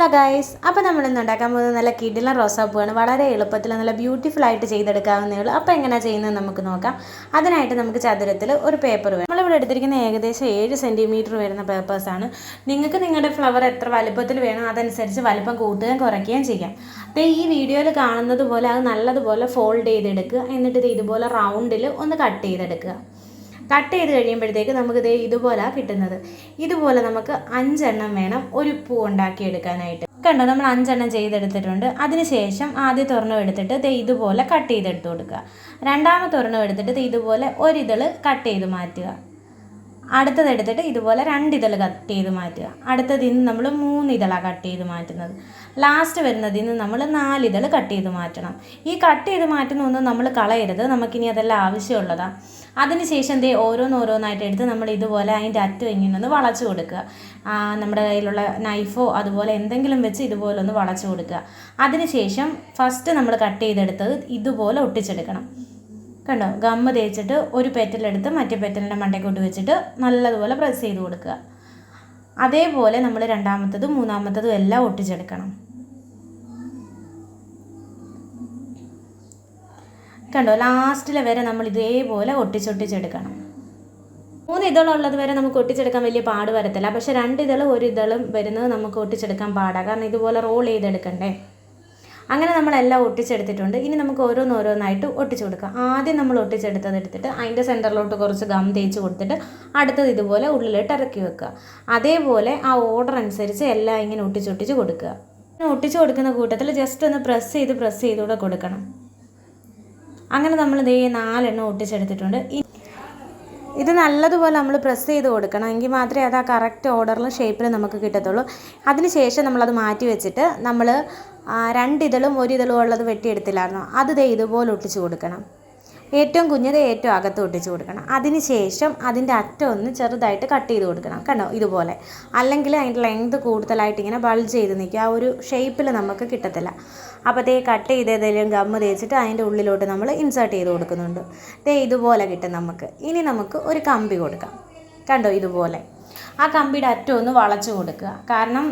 Hello guys അപ്പോൾ നമ്മൾ ഇന്ന് ഉണ്ടാക്കാൻ പോകുന്നത് നല്ല കിടിലൻ റോസാപ്പൂവാണ് വളരെ എളുപ്പത്തിൽ നല്ല ബ്യൂട്ടിഫുൾ ആയിട്ട് ചെയ്തെടുക്കാവുന്നേ ഉള്ളൂ. അപ്പോൾ എങ്ങനെയാണ് ചെയ്യുന്നത് നമുക്ക് നോക്കാം. അതിനായിട്ട് നമുക്ക് ചതുരത്തിൽ ഒരു പേപ്പർ വേണം. നമ്മളിവിടെ എടുത്തിരിക്കുന്ന ഏകദേശം ഏഴ് സെന്റിമീറ്റർ വരുന്ന പേപ്പേഴ്സാണ് നിങ്ങൾക്ക് നിങ്ങളുടെ ഫ്ലവർ എത്ര വലുപ്പത്തിൽ വേണം അതനുസരിച്ച് വലുപ്പം കൂട്ടുകയും കുറയ്ക്കുകയും ചെയ്യാം. അപ്പോൾ ഈ വീഡിയോയിൽ കാണുന്നത് പോലെ അത് നല്ലതുപോലെ ഫോൾഡ് ചെയ്തെടുക്കുക. എന്നിട്ട് ഇത് ഇതുപോലെ റൗണ്ടിൽ ഒന്ന് കട്ട് ചെയ്തെടുക്കുക. കട്ട് ചെയ്ത് കഴിയുമ്പോഴത്തേക്ക് നമുക്ക് ദേ ഇതുപോലെ കിട്ടുന്നത്. ഇതുപോലെ നമുക്ക് അഞ്ചെണ്ണം വേണം ഒരു പൂ ഉണ്ടാക്കി എടുക്കാനായിട്ട് കണ്ടോ നമ്മൾ അഞ്ചെണ്ണം ചെയ്തെടുത്തിട്ടുണ്ട്. അതിനുശേഷം ആദ്യ തുറന്നു എടുത്തിട്ട് ദേ ഇതുപോലെ കട്ട് ചെയ്തെടുത്ത് കൊടുക്കുക. രണ്ടാമത്തെ ഒരെണ്ണം എടുത്തിട്ട് ദേ ഇതുപോലെ ഒരിതൾ കട്ട് ചെയ്ത് മാറ്റുക. അടുത്തത് എടുത്തിട്ട് ഇതുപോലെ രണ്ട് ഇതൾ കട്ട് ചെയ്ത് മാറ്റുക. അടുത്തതിൽ നിന്ന് നമ്മൾ മൂന്നിതളാണ് കട്ട് ചെയ്ത് മാറ്റുന്നത്. ലാസ്റ്റ് വരുന്നതിൽ നിന്ന് നമ്മൾ നാല് ഇതൾ കട്ട് ചെയ്ത് മാറ്റണം. ഈ കട്ട് ചെയ്ത് മാറ്റുന്ന ഒന്നും നമ്മൾ കളയരുത്. നമുക്കിനി അതെല്ലാം ആവശ്യമുള്ളതാണ് അതിനുശേഷം ദേ ഓരോന്നോരോന്നായിട്ട് എടുത്ത് നമ്മൾ ഇതുപോലെ അതിന്റെ അറ്റം ഇങ്ങനെ ഒന്ന് വളച്ചു കൊടുക്കുക. നമ്മുടെ കയ്യിലുള്ള നൈഫോ അതുപോലെ എന്തെങ്കിലും വെച്ച് ഇതുപോലെ ഒന്ന് വളച്ചു കൊടുക്കുക. അതിനുശേഷം ഫസ്റ്റ് നമ്മൾ കട്ട് ചെയ്തെടുത്തത് ഇതുപോലെ ഒട്ടിച്ചെടുക്കണം. കണ്ടോ? ഗമ്മ് തേച്ചിട്ട് ഒരു പെറ്റലെടുത്ത് മറ്റേ പെറ്റലിന്റെ മണ്ടയ്ക്കോട്ട് വെച്ചിട്ട് നല്ലതുപോലെ പ്രസ് ചെയ്ത് കൊടുക്കുക. അതേപോലെ നമ്മൾ രണ്ടാമത്തതും മൂന്നാമത്തതും എല്ലാം ഒട്ടിച്ചെടുക്കണം. കണ്ടോ ലാസ്റ്റിലെ വരെ നമ്മൾ ഇതേപോലെ ഒട്ടിച്ചൊട്ടിച്ചെടുക്കണം. മൂന്ന് ഇതളുള്ളത് വരെ നമുക്ക് ഒട്ടിച്ചെടുക്കാൻ വലിയ പാട് വരത്തില്ല. പക്ഷേ രണ്ട് ഇതളും ഒരു ഇതളും വരുന്നത് നമുക്ക് ഒട്ടിച്ചെടുക്കാൻ പാടാണ് കാരണം ഇതുപോലെ റോൾ ചെയ്തെടുക്കണ്ടേ? അങ്ങനെ നമ്മളെല്ലാം ഒട്ടിച്ചെടുത്തിട്ടുണ്ട്. ഇനി നമുക്ക് ഓരോന്നോരോന്നായിട്ട് ഒട്ടിച്ചു കൊടുക്കാം ആദ്യം നമ്മൾ ഒട്ടിച്ചെടുത്തത് എടുത്തിട്ട് അതിന്റെ സെന്ററിലോട്ട് കുറച്ച് ഗം തേച്ച് കൊടുത്തിട്ട് അടുത്തത് ഇതുപോലെ ഉള്ളിലോട്ട് ഇറക്കി വെക്കുക. അതേപോലെ ആ ഓർഡർ അനുസരിച്ച് എല്ലാം ഇങ്ങനെ ഒട്ടിച്ചൊട്ടിച്ച് കൊടുക്കുക. ഒട്ടിച്ച് കൊടുക്കുന്ന കൂട്ടത്തിൽ ജസ്റ്റ് ഒന്ന് പ്രസ് ചെയ്ത് പ്രസ് ചെയ്തുകൂടെ കൊടുക്കണം. അങ്ങനെ നമ്മൾ ദേ നാലെണ്ണം ഒട്ടിച്ചെടുത്തിട്ടുണ്ട്. ഇത് നല്ലതുപോലെ നമ്മൾ പ്രസ് ചെയ്ത് കൊടുക്കണം. എങ്കിൽ മാത്രമേ അത് ആ കറക്റ്റ് ഓർഡറിൽ ഷേപ്പിൽ നമുക്ക് കിട്ടത്തുള്ളൂ. അതിനുശേഷം നമ്മളത് മാറ്റി വെച്ചിട്ട് നമ്മൾ രണ്ടിതളും ഒരു ഇതളും ഉള്ളത് വെട്ടിയെടുത്തില്ലായിരുന്നോ? അത് ദേ ഇതുപോലെ ഒട്ടിച്ച് കൊടുക്കണം. ഏറ്റവും കുഞ്ഞത് ഏറ്റവും അകത്ത് ഒട്ടിച്ച് കൊടുക്കണം. അതിന് ശേഷം അതിന്റെ അറ്റം ഒന്ന് ചെറുതായിട്ട് കട്ട് ചെയ്ത് കൊടുക്കണം. കണ്ടോ? ഇതുപോലെ. അല്ലെങ്കിൽ അതിന്റെ ലെങ്ത് കൂടുതലായിട്ട് ഇങ്ങനെ ബൾജ് ചെയ്ത് നിൽക്കുക. ആ ഒരു ഷേപ്പിൽ നമുക്ക് കിട്ടത്തില്ല. അപ്പോൾ ദേ കട്ട് ചെയ്തതിലും ഗമ്മ് തേച്ചിട്ട് അതിന്റെ ഉള്ളിലോട്ട് നമ്മൾ ഇൻസേർട്ട് ചെയ്ത് കൊടുക്കുന്നുണ്ട്. ദേ ഇതുപോലെ കിട്ടും നമുക്ക്. ഇനി നമുക്ക് ഒരു കമ്പി കൊടുക്കാം. കണ്ടോ ഇതുപോലെ? ആ കമ്പിയുടെ അറ്റം ഒന്ന് വളച്ചു കൊടുക്കുക. കാരണം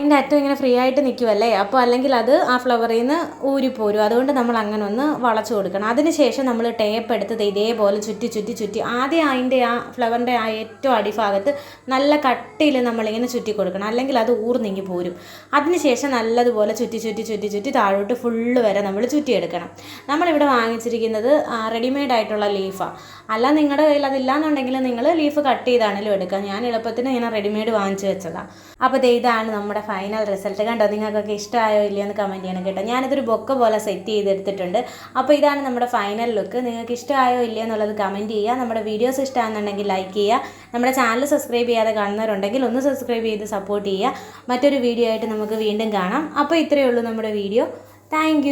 അതിന്റെ അറ്റം ഇങ്ങനെ ഫ്രീ ആയിട്ട് നിൽക്കുമല്ലേ അപ്പോൾ അല്ലെങ്കിൽ അത് ആ ഫ്ലവറിൽ നിന്ന് ഊരിപ്പോരും അതുകൊണ്ട് നമ്മൾ അങ്ങനെ ഒന്ന് വളച്ചു കൊടുക്കണം. അതിനുശേഷം നമ്മൾ ടേപ്പ് എടുത്തത് ഇതേപോലെ ചുറ്റി ചുറ്റി ചുറ്റി ആദ്യം അതിന്റെ ആ ഫ്ലവറിന്റെ ആ ഏറ്റവും അടിഭാഗത്ത് നല്ല കട്ടിയിൽ നമ്മളിങ്ങനെ ചുറ്റി കൊടുക്കണം. അല്ലെങ്കിൽ അത് ഊർന്നിങ്ങി പോരും. അതിനുശേഷം നല്ലതുപോലെ ചുറ്റി ചുറ്റി ചുറ്റി ചുറ്റി താഴോട്ട് ഫുള്ള് വരെ നമ്മൾ ചുറ്റിയെടുക്കണം. നമ്മളിവിടെ വാങ്ങിച്ചിരിക്കുന്നത് റെഡിമെയ്ഡ് ആയിട്ടുള്ള ലീഫാണ് അല്ല നിങ്ങളുടെ കയ്യിൽ അതില്ലാന്നുണ്ടെങ്കിൽ നിങ്ങൾ ലീഫ് കട്ട് ചെയ്താണെങ്കിലും എടുക്കുക ഞാൻ എളുപ്പത്തിന് ഇങ്ങനെ റെഡിമെയ്ഡ് വാങ്ങിച്ചു വെച്ചതാണ് അപ്പോൾ ഇതാണ് നമ്മുടെ ഫൈനൽ റിസൾട്ട് കണ്ടോ? നിങ്ങൾക്കൊക്കെ ഇഷ്ടമായോ ഇല്ലയോ എന്ന് കമന്റ് ചെയ്യണം കേട്ടോ. ഞാനിതൊരു ബൊക്ക പോലെ സെറ്റ് ചെയ്തെടുത്തിട്ടുണ്ട്. അപ്പോൾ ഇതാണ് നമ്മുടെ ഫൈനൽ ലുക്ക് നിങ്ങൾക്ക് ഇഷ്ടമായോ ഇല്ലയോ എന്നുള്ളത് കമന്റ് ചെയ്യുക. നമ്മുടെ വീഡിയോസ് ഇഷ്ടമാണെന്നുണ്ടെങ്കിൽ ലൈക്ക് ചെയ്യുക. നമ്മുടെ ചാനൽ സബ്സ്ക്രൈബ് ചെയ്യാതെ കാണുന്നവരുണ്ടെങ്കിൽ ഒന്ന് സബ്സ്ക്രൈബ് ചെയ്ത് സപ്പോർട്ട് ചെയ്യുക. മറ്റൊരു വീഡിയോ ആയിട്ട് നമുക്ക് വീണ്ടും കാണാം. അപ്പോൾ ഇത്രയേ ഉള്ളൂ നമ്മുടെ വീഡിയോ താങ്ക്